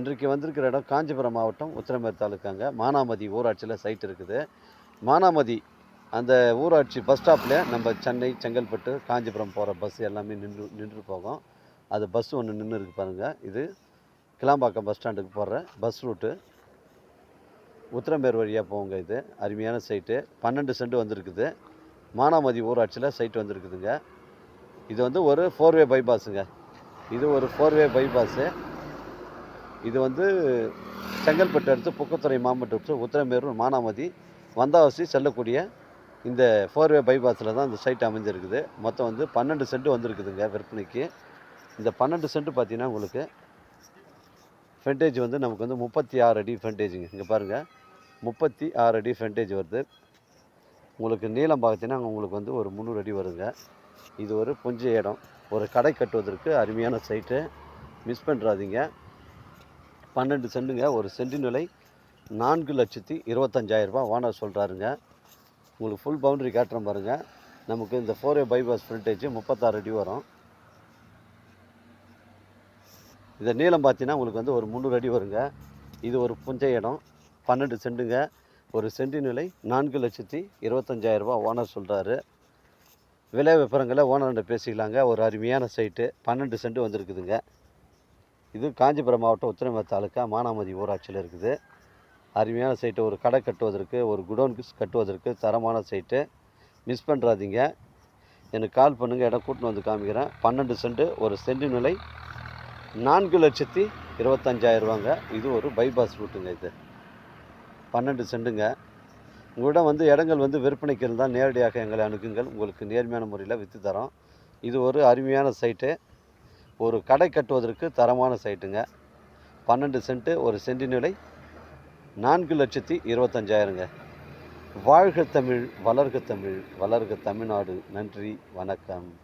இன்றைக்கு வந்திருக்கிற இடம் காஞ்சிபுரம் மாவட்டம் உத்திரமேர் தாலுக்காங்க. மானாமதி ஊராட்சியில் சைட் இருக்குது. மானாமதி அந்த ஊராட்சி பஸ் ஸ்டாப்பில் நம்ம சென்னை செங்கல்பட்டு காஞ்சிபுரம் போகிற பஸ் எல்லாமே நின்று நின்று போகும். அது பஸ் ஒன்று நின்று இருக்கு பாருங்கள் இது கிளாம்பாக்கம் பஸ் ஸ்டாண்டுக்கு போகிற பஸ் ரூட்டு உத்திரமேர் வழியாக போங்க இது. அருமையான சைட்டு பன்னெண்டு சென்ட் வந்திருக்குது. மானாமதி ஊராட்சியில் சைட் வந்திருக்குதுங்க. இது வந்து ஒரு ஃபோர்வே பைபாஸுங்க இது ஒரு ஃபோர்வே பைபாஸு இது வந்து செங்கல்பட்டு அடுத்து புக்கத்துறை மாவட்டம் அடுத்து உத்திரமேரூர் மானாமதி வந்தாவசி செல்லக்கூடிய இந்த ஃபோர்வே பைபாஸில் தான் இந்த சைட் அமைஞ்சிருக்குது. மொத்தம் வந்து பன்னெண்டு சென்ட் வந்திருக்குதுங்க விற்பனைக்கு. இந்த பன்னெண்டு சென்ட் பார்த்தீங்கன்னா உங்களுக்கு ஃப்ரண்டேஜ் வந்து நமக்கு வந்து முப்பத்தி ஆறு அடி ஃப்ரண்டேஜுங்க இங்கே பாருங்கள் முப்பத்தி ஆறு அடி ஃப்ரண்டேஜ் வருது. உங்களுக்கு நீளம் பார்த்தீங்கன்னா உங்களுக்கு வந்து ஒரு முந்நூறு அடி வருங்க இது ஒரு புஞ்ச இடம். ஒரு கடை கட்டுவதற்கு அருமையான சைட்டு மிஸ் பண்ணுறாதீங்க பன்னெண்டு சென்ட்டுங்க ஒரு சென்டின் நிலை நான்கு லட்சத்தி இருபத்தஞ்சாயிரரூபா ஓனர் சொல்கிறாருங்க உங்களுக்கு ஃபுல் பவுண்டரி காட்டுறேன் பாருங்கள் நமக்கு இந்த ஃபோர் ஏ பைபாஸ் ஃப்ரண்டேஜ் முப்பத்தாறு அடி வரும். இந்த நீளம் பார்த்தீங்கன்னா உங்களுக்கு வந்து ஒரு முந்நூறு அடி வருங்க. இது ஒரு புஞ்சை இடம். பன்னெண்டு சென்ட்டுங்க ஒரு சென்டின் நிலை நான்கு லட்சத்தி இருபத்தஞ்சாயிரரூபா ஓனர் சொல்கிறாரு விலை விவரங்களை ஓனர்கிட்ட பேசிக்கலாங்க. ஒரு அருமையான சைட்டு பன்னெண்டு சென்ட் வந்திருக்குதுங்க. இது காஞ்சிபுரம் மாவட்டம் உத்திரமேர் தாலுக்கா மானாமதி ஊராட்சியில் இருக்குது. அருமையான சைட்டு ஒரு கடை கட்டுவதற்கு ஒரு குடோன் கட்டுவதற்கு தரமான சைட்டு மிஸ் பண்ணுறாதீங்க எனக்கு கால் பண்ணுங்கள் இடம் கூட்டின்னு வந்து காமிக்கிறேன். பன்னெண்டு சென்ட்டு ஒரு சென்ட் நிலை நான்கு லட்சத்தி இருபத்தஞ்சாயிரரூவாங்க இது ஒரு பைபாஸ் ரூட்டுங்க இது. பன்னெண்டு சென்ட்டுங்க உங்களிடம் வந்து இடங்கள் வந்து விற்பனைக்கு இருந்தால் நேரடியாக எங்களை அணுகுங்கள். உங்களுக்கு நேர்மையான முறையில் விற்று தரோம். இது ஒரு அருமையான சைட்டு ஒரு கடை கட்டுவதற்கு தரமான சைட்டுங்க. பன்னெண்டு சென்ட்டு ஒரு சென்டி நிலை நான்கு லட்சத்தி இருபத்தஞ்சாயிரங்க. வாழ்க தமிழ் வளர்க தமிழ் வளர்க தமிழ்நாடு. நன்றி வணக்கம்.